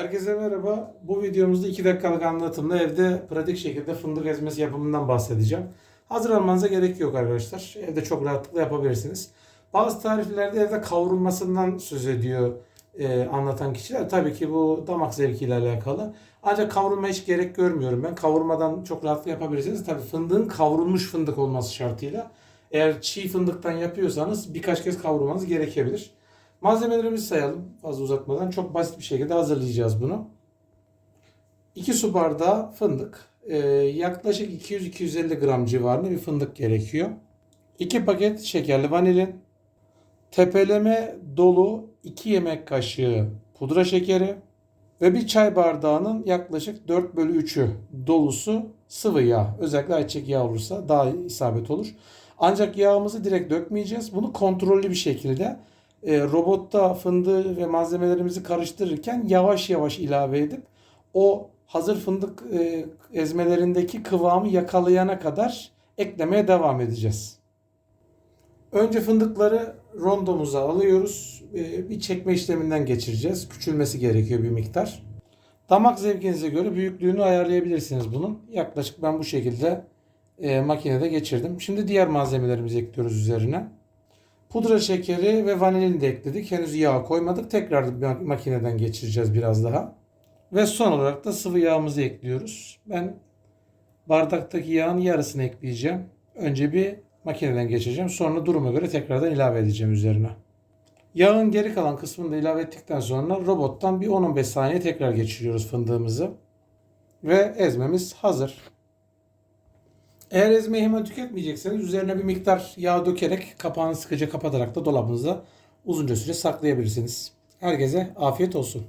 Herkese merhaba. Bu videomuzda 2 dakikalık anlatımla evde pratik şekilde fındık ezmesi yapımından bahsedeceğim. Hazır almanıza gerek yok arkadaşlar. Evde çok rahatlıkla yapabilirsiniz. Bazı tariflerde evde kavrulmasından söz ediyor e, anlatan kişiler. Tabii ki bu damak zevkiyle alakalı. Ancak kavrulma hiç gerek görmüyorum ben. Kavurmadan çok rahatlıkla yapabilirsiniz. Tabii fındığın kavrulmuş fındık olması şartıyla. Eğer çiğ fındıktan yapıyorsanız birkaç kez kavurmanız gerekebilir. Malzemelerimizi sayalım fazla uzatmadan. Çok basit bir şekilde hazırlayacağız bunu. 2 su bardağı fındık. Ee, yaklaşık 200-250 gram civarında bir fındık gerekiyor. 2 paket şekerli vanilin. Tepeleme dolu 2 yemek kaşığı pudra şekeri. Ve bir çay bardağının yaklaşık 4 bölü 3'ü dolusu sıvı yağ. Özellikle ayçiçek yağı olursa daha isabet olur. Ancak yağımızı direkt dökmeyeceğiz. Bunu kontrollü bir şekilde e, robotta fındığı ve malzemelerimizi karıştırırken yavaş yavaş ilave edip o hazır fındık e, ezmelerindeki kıvamı yakalayana kadar eklemeye devam edeceğiz. Önce fındıkları rondomuza alıyoruz. E, bir çekme işleminden geçireceğiz. Küçülmesi gerekiyor bir miktar. Damak zevkinize göre büyüklüğünü ayarlayabilirsiniz bunun. Yaklaşık ben bu şekilde e, makinede geçirdim. Şimdi diğer malzemelerimizi ekliyoruz üzerine. Pudra şekeri ve vanilini de ekledik. Henüz yağ koymadık. Tekrar makineden geçireceğiz biraz daha. Ve son olarak da sıvı yağımızı ekliyoruz. Ben bardaktaki yağın yarısını ekleyeceğim. Önce bir makineden geçireceğim. Sonra duruma göre tekrardan ilave edeceğim üzerine. Yağın geri kalan kısmını da ilave ettikten sonra robottan bir 10-15 saniye tekrar geçiriyoruz fındığımızı. Ve ezmemiz hazır. Eğer ezmeyi hemen tüketmeyecekseniz üzerine bir miktar yağ dökerek kapağını sıkıca kapatarak da dolabınıza uzunca süre saklayabilirsiniz. Herkese afiyet olsun.